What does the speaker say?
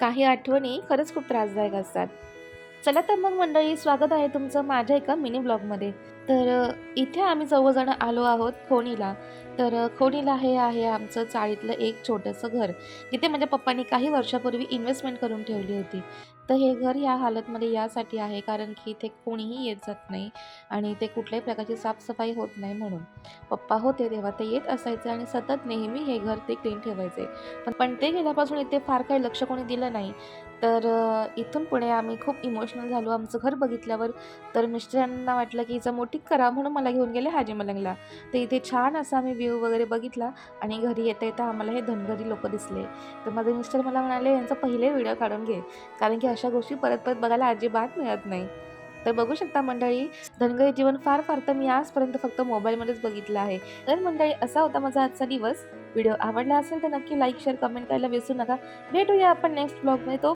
काही आठवणी खरंच खूप त्रासदायक असतात. चला तर मग मंडळी स्वागत आहे तुमचं माझ्या एका मिनी ब्लॉगमध्ये. तर इथे आम्ही चौघजण आलो आहोत खोणीला तर खोणीला हे आहे आमचं चाळीतलं एक छोटंसं घर. जिथे माझ्या पप्पांनी काही वर्षापूर्वी इन्व्हेस्टमेंट करून ठेवली होती. तर हे घर या हालतमध्ये यासाठी आहे कारण की इथे कोणीही येत जात नाही आणि इथे कुठल्याही प्रकारची साफसफाई होत नाही म्हणून. पप्पा होते तेव्हा ते येत असायचे आणि सतत नेहमी हे घर ते क्लीन ठेवायचे. पण पण ते गेल्यापासून इथे फार काही लक्ष कोणी दिलं नाही. तर इथून पुढे आम्ही खूप इमोशनल झालो. आमचं घर बघितल्यावर तर मिस्टरांना वाटलं की हिचं मोठी करा म्हणून मला घेऊन गेले हाजी मलंगला तर इथे छान असा आम्ही व्ह्यू वगैरे बघितला आणि घरी येता येता आम्हाला हे धनगरी लोक दिसले. तर माझे मिस्टर मला म्हणाले यांचा पहिले व्हिडिओ काढून घे. कारण की अशा गोष्टी परत परत बघायला अजिबात मिळत नाही. तर बघू शकता मंडळी धनगरी जीवन फार फार तर मी आजपर्यंत फक्त मोबाईलमध्येच बघितलं आहे. तर मंडळी असा होता माझा आजचा दिवस. व्हिडिओ आवडला असेल तर नक्की लाईक शेअर कमेंट करायला विसरू नका. भेटूया आपण नेक्स्ट ब्लॉगमध्ये तो